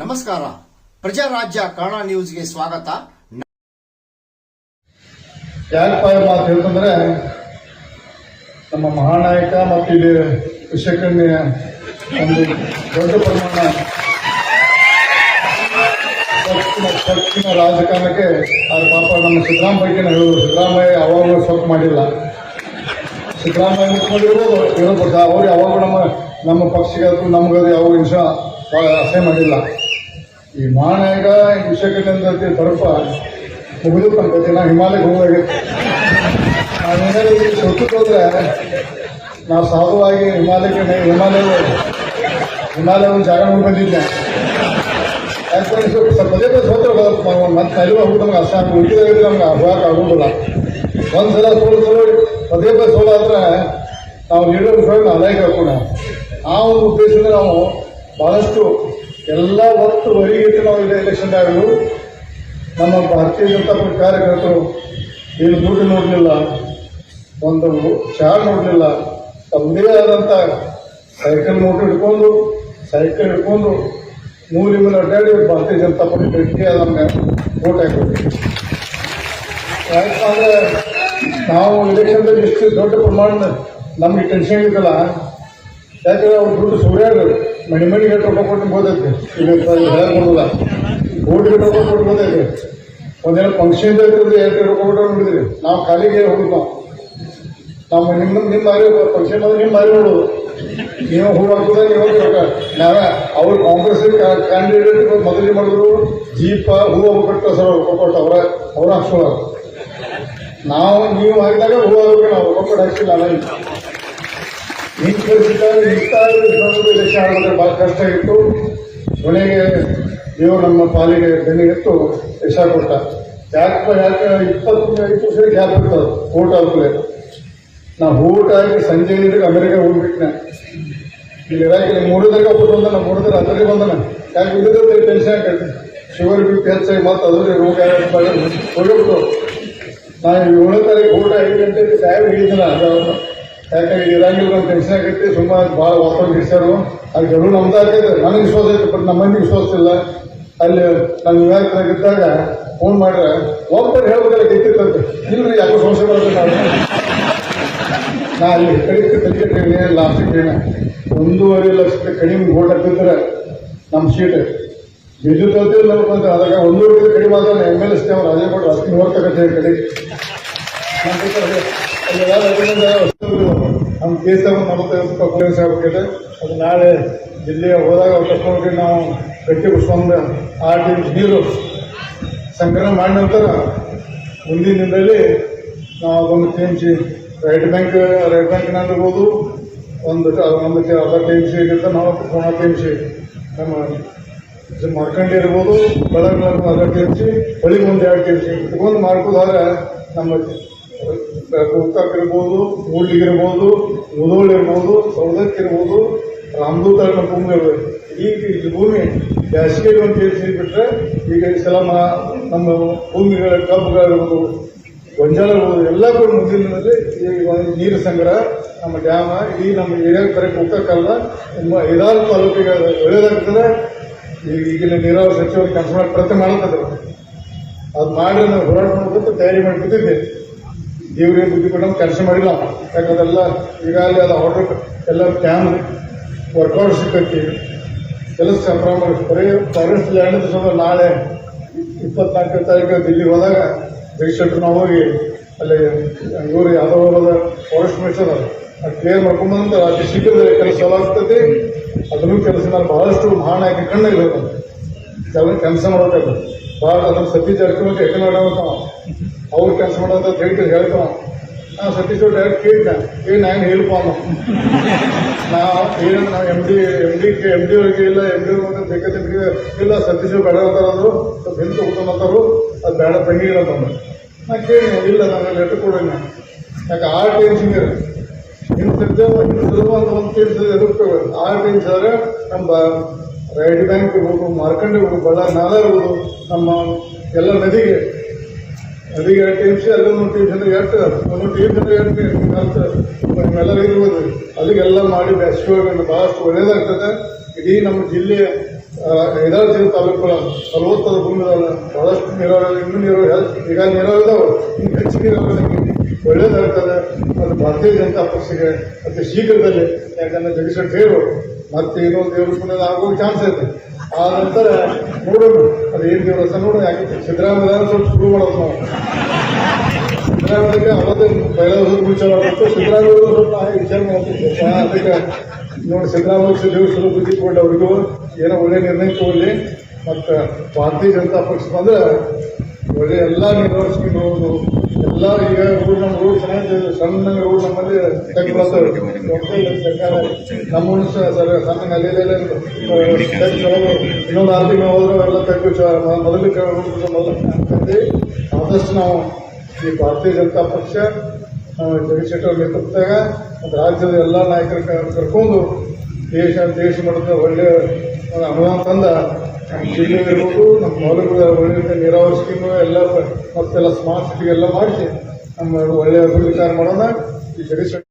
ನಮಸ್ಕಾರ. ಪ್ರಜಾರಾಜ್ಯ ಕನ್ನಡ ನ್ಯೂಸ್ಗೆ ಸ್ವಾಗತ. ಯಾಕಪ್ಪ ಮಾತು ಹೇಳ್ತಂದ್ರೆ ನಮ್ಮ ಮಹಾನಾಯಕ ಮತ್ತು ಇಲ್ಲಿ ಒಂದು ದೊಡ್ಡ ಪ್ರಮಾಣ ಪಶ್ಚಿಮ ಪಶ್ಚಿಮ ರಾಜಕಾರಣಕ್ಕೆ ಅವ್ರ ಪಾಪ ನಮ್ಮ ಸಿದ್ದರಾಮಯ್ಯನ ಹೇಳೋದು. ಸಿದ್ದರಾಮಯ್ಯ ಯಾವಾಗಲೂ ಸ್ವಲ್ಪ ಮಾಡಿಲ್ಲ. ಸಿದ್ದರಾಮಯ್ಯ ಮುಖ್ಯಮಂತ್ರಿಗಳು ಇರಬಹುದು ಅವ್ರು ಯಾವಾಗೂ ನಮ್ಮ ನಮ್ಮ ಪಕ್ಷಕ್ಕೆ ನಮ್ಗೆ ಯಾವ ವಿಷ ಅಸಹ್ಯ ಮಾಡಿಲ್ಲ. ಈ ಮಾನಾಯಕ ಈ ವಿಷಕನ್ಯ ತರಪ ಮುಗಿದು ಕನ್ಕೋತೀನಿ ನಾವು ಹಿಮಾಲಯಕ್ಕೆ ಹೋಗಾಗಿತ್ತು ನಾವೇನಾದ್ರು ನಾನು ಹೋದ್ರೆ ನಾವು ಸಾಧುವಾಗಿ ಹಿಮಾಲಯಕ್ಕೆ ಹಿಮಾಲಯ ಹಿಮಾಲಯ ಒಂದು ಜಾಗ ನೋಡಿ ಬಂದಿದ್ದೆ ಸ್ವಲ್ಪ ಪದೇ ಪದೇ ಸೋತ್ರ ಮತ್ತೆ ಅಲ್ಲಿ ಹೋಗ್ಬಿಟ್ಟು ನಮ್ಗೆ ಅಷ್ಟ ಉಳಿದಾಗಿದ್ರೆ ನಮ್ಗೆ ಹೋಗಕ್ಕೆ ಆಗೋದಿಲ್ಲ ಒಂದು ಸಲ ಸೋಲು ಸೋಲು ಪದೇ ಪದೇ ಸೋಲಾದ್ರೆ ನಾವು ಲೀಡರ್ ವಿಷಯ ಅಲೈಕ್ ಹಾಕೋಣ ಆ ಒಂದು ಉದ್ದೇಶದಿಂದ ನಾವು ಬಹಳಷ್ಟು ಎಲ್ಲ ಒಟ್ಟು ವರಿಗಿಟ್ಟು ನಾವು ಇದೇ ಎಲೆಕ್ಷನ್ ಆಗಲು ನಮ್ಮ ಭಾರತೀಯ ಜನತಾ ಪಕ್ಷ ಕಾರ್ಯಕರ್ತರು ಏನು ದುಡ್ಡು ನೋಡಲಿಲ್ಲ ಒಂದು ಚಹಾ ನೋಡಲಿಲ್ಲ ತಮ್ಮದೇ ಆದಂಥ ಸೈಕಲ್ ನೋಟು ಹಿಡ್ಕೊಂಡು ಸೈಕಲ್ ಹಿಡ್ಕೊಂಡು ಮೂರು ಮೇಲೆ ಅಡ್ಡಾಡಿ ಭಾರತೀಯ ಜನತಾ ಪಕ್ಷ ಗಟ್ಟಿ ನಮ್ಗೆ ಓಟ್ ಹಾಕಬೇಕು ಯಾಕಂದ್ರೆ ನಾವು ಇಲೆಕ್ಷನ್ದಲ್ಲಿ ಎಷ್ಟು ದೊಡ್ಡ ಪ್ರಮಾಣ ನಮಗೆ ಟೆನ್ಷನ್ ಇದ್ದಲ್ಲ ಯಾಕಂದ್ರೆ ಅವ್ರು ದುಡ್ಡು ಸೂರ್ಯಾಗ ಮಣಿ ಮನೆಗೆ ರೊಕ್ಕ ಕೊಟ್ಟು ಹೋದೈತೆ ಈಗ ಹೇಳ್ಬೋದಲ್ಲ ಓಟಿಗೆ ರೊಕ್ಕ ಕೊಟ್ಟು ಹೋದೈತೆ ಒಂದೇನೋ ಫಂಕ್ಷನ್ ಇರ್ತದೆ ಎರಡು ರೊಕ್ಕ ಕೊಟ್ಟು ನೋಡಿದ್ರಿ ನಾವು ಖಾಲಿಗೆ ಹೋಗುದು ನಾವು ನಮ್ಮ ನಿಮ್ಮ ಫಂಕ್ಷನ್ ಅಂದ್ರೆ ನಿಮ್ಮ ಮಾರಿ ನೋಡೋದು ನೀವು ಹೂ ಹಾಕೋದ ನೀವು ನಾವೇ ಅವ್ರು ಕಾಂಗ್ರೆಸ್ ಕ್ಯಾಂಡಿಡೇಟ್ ಮೊದಲಿಗೆ ಮಾಡಿದ್ರು ಜೀಪ ಹೂ ಕೊಟ್ಟ ಸರ್ ಅವ್ರು ಕೊಟ್ಟು ಅವರ ಅವ್ರ ಹಾಕ್ಸೋರು ನಾವು ನೀವು ಹಾಕಿದಾಗ ಹೂ ಹಾಕೋಕೆ ನಾವು ಕೊಟ್ಟು ಹಾಕ್ಸಿಲ್ಲ, ಅಲ್ಲ ನಿಂತು ಎಲೆಕ್ಷನ್ ಆಡೋದ್ರೆ ಭಾಳ ಕಷ್ಟ ಇತ್ತು. ಕೊನೆಗೆ ನೀವು ನಮ್ಮ ಪಾಲಿಗೆ ಬೆನ್ನಿಗೆತ್ತು ಹೆಸರು ಕೊಟ್ಟ ಯಾಕೆ ಯಾಕೆ ಇಪ್ಪತ್ತು ಇಪ್ಪತ್ತು ಸರಿ ಗ್ಯಾಪ್ ಇರ್ತದೆ ಓಟ್ ಆದ್ಮೇಲೆ ನಾ ಊಟ ಆಗಿ ಸಂಜೆ ನೀಡಿದ್ರೆ ಅಮೆರಿಕ ಹೋಗ್ಬಿಟ್ಟಿನ ಇಲ್ಲಿ ಇರಾಕಿಲ್ಲ ಮೂಡಿದಾಗ ಒಬ್ಬರು ಬಂದನ ಮೂಡಿದ್ರೆ ಅದರಲ್ಲಿ ಬಂದನ. ಯಾಕೆ ಇಲ್ಲದ್ರೆ ಟೆನ್ಷನ್ ಆಗೈತೆ ಶುಗರ್ ಬಿ ಪಿ ಹೆಚ್ಚಾಗಿ ಮತ್ತೆ ಅದ್ರಲ್ಲಿ ರೋಗ ಹೋಗ್ಬಿಟ್ಟು ನಾನು ಏಳನೇ ತಾರೀಕು ಊಟ ಐದು ಗಂಟೆಗೆ ಟೈಮ್ ಅದನ್ನು ಯಾಕಂದ್ರೆ ಇರಂಗಿಲ್ಲ ನಮ್ಮ ಟೆನ್ಷನ್ ಆಗೈತಿ ಸುಮ್ಮನೆ ಭಾಳ ವಾತಾವರಣ ಹಿಡಿಸ್ಯಾರು ಅದು ಗೆಲುವು ನಮ್ದು ಆಗೈತೆ ನನಗೆ ವಿಶ್ವಾಸ ಐತೆ ಬಟ್ ನಮ್ಮ ಮಂದಿಗೆ ವಿಶ್ವಾಸ ಇಲ್ಲ. ಅಲ್ಲಿ ನಾನು ಇದ್ದಾಗ ಫೋನ್ ಮಾಡ್ರೆ ಒಬ್ಬರು ಹೇಳ್ಬೇಕಾದ್ರೆ ಗೆದ್ದಿತ್ತಂತೆ ಇಲ್ರಿ ಯಾಕೋ ಸಮಸ್ಯೆ ಬರುತ್ತೆ ನಾ ಅಲ್ಲಿ ಕಡಿಮೆ ತಲೆಗೆ ಲಾಸ್ಟ್ ಟ್ರೈನ್ ಒಂದೂವರೆ ಲಕ್ಷಕ್ಕೆ ಕಡಿಮೆ ಓಟ್ ಹಾಕಿದ್ರೆ ನಮ್ಮ ಸೀಟ್. ವಿದ್ಯುತ್ ಅಂತಿಲ್ಲ ನೋಡ್ಕೊಂತ ಅದಾಗ ಒಂದೂವರೆ ಕಡಿಮೆ ಆದ್ರೆ ಎಂ ಎಲ್ ಎಸ್ ಅದೇ ಕೊಟ್ಟರು ಅಷ್ಟು ನೋಡ್ತಕ್ಕಂಥ ಕಡೆ. ನಮ್ಮ ಕೇಸ್ ನಲವತ್ತೈವತ್ತು ರೂಪಾಯಿ ಆಗಬೇಕಿದೆ ಅದು ನಾಳೆ ಜಿಲ್ಲೆಗೆ ಹೋದಾಗ ಅವ್ರು ಕರ್ಕೊಂಡು ನಾವು ಗಟ್ಟಿ ಕುಸ್ಕೊಂಡು ಆ ಟಿ ನೀರು ಸಂಗ್ರಹ ಮಾಡಿದ ನಂತರ ಮುಂದಿನ ದಿನದಲ್ಲಿ ನಾವು ಅದನ್ನು T M C right bank right ಬ್ಯಾಂಕ್ನಾಗ ಇರ್ಬೋದು. ಒಂದು ಒಂದು ಅರ್ಧ ಟಿ ಎಂ ಸಿ ಇರುತ್ತೆ ನಾವು ಪೂರ್ಣ ಟಿ ಎಂ ಸಿ ನಮ್ಮ ಮಾರ್ಕಂಡಿ ಇರ್ಬೋದು. ಬೆಳಗ್ಗೆ ಅರ್ಧ ಟಿ ಎಂ ಸಿ ಬೆಳಿಗ್ಗೆ ಒಂದು ಎರಡು ಟಿ ಎಂ ಸಿ ಇಟ್ಕೊಂಡು ಮಾಡ್ಕೋದಾದ್ರೆ ನಮ್ಮ ಗೋಕಾಕ್ ಇರ್ಬೋದು ಮೂಡ್ಲಿಗೆ ಇರ್ಬೋದು ಮುದೋಳ್ ಇರ್ಬೋದು ಸೌದಕ್ ಇರ್ಬೋದು ರಾಮದೂತ ಭೂಮಿ ಈಗ ಈ ಭೂಮಿ ಬೇಸಿಗೆ ಒಂದು ಟಿ ಬಿಟ್ಟರೆ ಈಗ ಈ ಸಲ ನಮ್ಮ ಭೂಮಿಗಳ ಕಬ್ಬುಗಳಿರ್ಬೋದು. ಗೊಂಜಾಳ ಎಲ್ಲ ಕೂಡ ಈ ಒಂದು ನೀರು ಸಂಗ್ರಹ, ನಮ್ಮ ಡ್ಯಾಮ ಇಡೀ ನಮ್ಮ ಏರಿಯಾಗ ಬರೀ ಹೋಗ್ತಕ್ಕಲ್ಲ ನಮ್ಮ ಐದಾರು ತಾಲೂಕಿಗೆ ಒಳ್ಳೇದಾಗ್ತದೆ. ಈಗ ಈಗಿನ ನೀರಾವರಿ ಸಚಿವರು ಕೆಲಸ ಮಾಡಿ ಪ್ರಯತ್ನ ಮಾಡ್ತದೆ ಅದು ಮಾಡಿ ನಾವು ಹೋರಾಟ ಮಾಡ್ಕೊಂಡು ತಯಾರಿ ಮಾಡ್ಕೊತಿದ್ದೆ ದೇವ್ರಿಗೆ ಬುದ್ಧಿ ಕೊಟ್ಟು ಕೆಲಸ ಮಾಡಿಲ್ಲ. ಯಾಕಂದ್ರೆಲ್ಲ ಈಗಾಗಲೇ ಅದು ಆರ್ಡರ್ ಎಲ್ಲ ಕ್ಯಾನ್ ವರ್ಕೌಟ್ ಸಿಕ್ಕೈತಿ. ಕೆಲಸ ಸಂಭ್ರಮ ಬರೀ ಫಾರೆಸ್ಟ್ ಲ್ಯಾಂಡ್ ನಾಳೆ ಇಪ್ಪತ್ನಾಲ್ಕನೇ ತಾರೀಕು ದಿಲ್ಲಿಗೆ ಹೋದಾಗ ಜಗಶೆಟ್ರು ನಾವು ಹೋಗಿ ಅಲ್ಲಿ ಇವರು ಅವರದ ಫಾರೆಸ್ಟ್ ಮಿನಿಸ್ಟರ್ ಅದು ಕ್ಲಿಯರ್ ಮಾಡ್ಕೊಂಬಂದ್ರೆ ಅತಿ ಶೀಘ್ರದಲ್ಲಿ ಕೆಲಸ ಚಾಲು ಆಗ್ತೈತಿ ಅದನ್ನು ಕೆಲಸ ನಾನು ಬಹಳಷ್ಟು ಮಹಾನಾಯಕ ಇಲ್ಲ ಕೆಲವು ಕೆಲಸ ಮಾಡಬೇಕು ಭಾಳ ಅದನ್ನು ಸತೀಶ್ ಜಾರಕಿಹೊಳಿ ಹೆಣ್ಣು ಅವರು ಕೆಲಸ ಮಾಡೋದ್ರೆ ಹೇಳ್ತಾರೆ ಹೇಳ್ತಾವ ನಾ ಸತೀಶ್ ಡೈರೆಕ್ಟ್ ಕೇಳಿದ್ದೆ, ಏ, ನಾನು ಹೇಳ್ಪ ನಾವು ನಾ ಏನು ನಾವು M D M D M D ಅವ್ರಿಗೆ ಇಲ್ಲ ಎಂ ಡಿ ಅವ್ರಿಗೆ ಬೇಕಾದ್ರೆ ಇಲ್ಲ, ಸತೀಶ್ ಬೇಡ ಅಂತಾರದು ಸ್ವಲ್ಪ ಹಿಂದೆ ತಗೋತಾರು ಅದು ಬೇಡ ತಂಗಿಲ್ಲ ತಮ್ಮ. ನಾ ಕೇಳಿ, ಇಲ್ಲ ನಾನು ಲೆಟರ್ ಕೊಡೋಣ ಯಾಕೆ ಆ ಇಂಜಿನಿಯರ್ ಹಿಂದೆ ಹಿಂದೆ ಅಂತ ಒಂದು ಟೀಮ್ಸ್ ಎದುರ್ತು ಆ ಇಂಜಿನಿಯರ್ ನಮ್ಮ ರೈಟ್ ಬ್ಯಾಂಕ್ ಇರ್ಬೋದು ಮಾರ್ಕಂಡ್ ಇರ್ಬೋದು ಬಳ್ಳಾರಿ ನಾಲ ಇರ್ಬೋದು ನಮ್ಮ ಎಲ್ಲ ನದಿಗೆ ಅದಕ್ಕೆ ಎರಡು ಟೀಮ್ಸ್ ಅಲ್ಲೊಂದು ಟೀಮ್ಸ್ ಅಂದ್ರೆ ಎಷ್ಟು ಒಂದು ಟೀಮ್ಸ್ ಅಂದ್ರೆ ಎರಡು ಕಲ್ತು ನಿಮ್ಮೆಲ್ಲರೂ ಇರ್ಬೋದು ಅದಕ್ಕೆಲ್ಲ ಮಾಡಿ ಬೇಸಿಗೆ ಬಹಳಷ್ಟು ಒಳ್ಳೇದಾಗ್ತದೆ. ಇಡೀ ನಮ್ಮ ಜಿಲ್ಲೆಯ ಐದಾರು ತಾಲೂಕುಗಳ ಫಲವತ್ತಾದ ಭೂಮಿಗಳ ಬಹಳಷ್ಟು ನೀರಾವರಿ, ಇನ್ನೂ ನೀರು ಈಗ ನೀರಾವರಿ ಇದಾವೆ ಇನ್ನು ಹೆಚ್ಚು ನೀರಾವರಿ ಒಳ್ಳೇದಾಗ್ತದೆ. ಅದು ಭಾರತೀಯ ಜನತಾ ಪಕ್ಷಕ್ಕೆ ಅತಿ ಶೀಘ್ರದಲ್ಲಿ ಯಾಕಂದ್ರೆ ಜಗದೀಶ್ ದೇವರು ಮತ್ತೆ ಇನ್ನೊಂದು ದೇವ್ರ ಪುಣ್ಯದ ಆಗೋ ಚಾನ್ಸ್ ಐತೆ ಆ ನಂತರ ನೋಡೋಣ ಅದು ಏನು ಅಂತ ನೋಡೋಣ ಯಾಕೆ? ಸಿದ್ದರಾಮಯ್ಯ ಸ್ವಲ್ಪ ಶುರು ಮಾಡೋದು ನಾವು. ಸಿದ್ದರಾಮಯ್ಯಗೆ ಅವತ್ತೇ ಬಯಲ ವಿಚಾರ ಮಾಡ್ತು ಸಿದ್ದರಾಮಯ್ಯ ಸ್ವಲ್ಪ ವಿಚಾರ ಮಾಡ್ತಿದ್ದೆ. ಅದಕ್ಕೆ ನೋಡಿ ಸಿದ್ದರಾಮಯ್ಯ ಶುರು ಬುದ್ಧಿ ಕೊಟ್ಟು ಅವ್ರಿಗೂ ಏನೋ ಒಳ್ಳೆ ನಿರ್ಣಯ ತಗೊಳ್ಳಿ ಮತ್ತು ಭಾರತೀಯ ಜನತಾ ಪಕ್ಷ ಬಂದ್ರೆ ಒಳ್ಳೆ ಎಲ್ಲ ನಿರ್ವಹಿಸ್ಕೊಂಡು ಎಲ್ಲ ಈಗ ರೂಲ್ ನಮ್ಮ ರೂಲ್ ಚೆನ್ನಾಗಿ ಸಣ್ಣ ರೂಲ್ ನಮ್ಮಲ್ಲಿ ತೆಗ್ದು ಇಲ್ಲ ಸರ್ಕಾರ. ನಮ್ಮನ್ನು ಸಣ್ಣ ನಲ್ಲಿಯಲ್ಲೇ ಇನ್ನೊಂದು ಆರು ತಿಂಗಳು ಹೋದ್ರೆ ಎಲ್ಲ ಮೊದಲಿಗೆ ಮೊದಲು ಅಂತಂದು ಆದಷ್ಟು ನಾವು ಈ ಭಾರತೀಯ ಜನತಾ ಪಕ್ಷ ಜಗದೀಶ್ ನೇತೃತ್ವದಾಗ ಮತ್ತು ರಾಜ್ಯದ ಎಲ್ಲ ನಾಯಕರ ಕರ್ಕೊಂಡು ದೇಶ ದೇಶ ಮಟ್ಟದ ಒಳ್ಳೆಯ ಅನುದಾನ ತಂದ ಇರ್ಬೋದು ನಮ್ಮ ಮೌಲ್ಯಗಳ ಒಳ್ಳೆ ನೀರಾವರಿ ಸ್ಕೀಮು ಎಲ್ಲ ಮತ್ತೆಲ್ಲ ಸ್ಮಾರ್ಟ್ ಸಿಟಿ ಎಲ್ಲ ಮಾಡಿಸಿ ನಮ್ಮ ಒಳ್ಳೆಯ ಅಭಿವೃದ್ಧಿ ಕಾರ್ಯ ಮಾಡೋಣ. ಈ ಶೆಟ್ಟರ್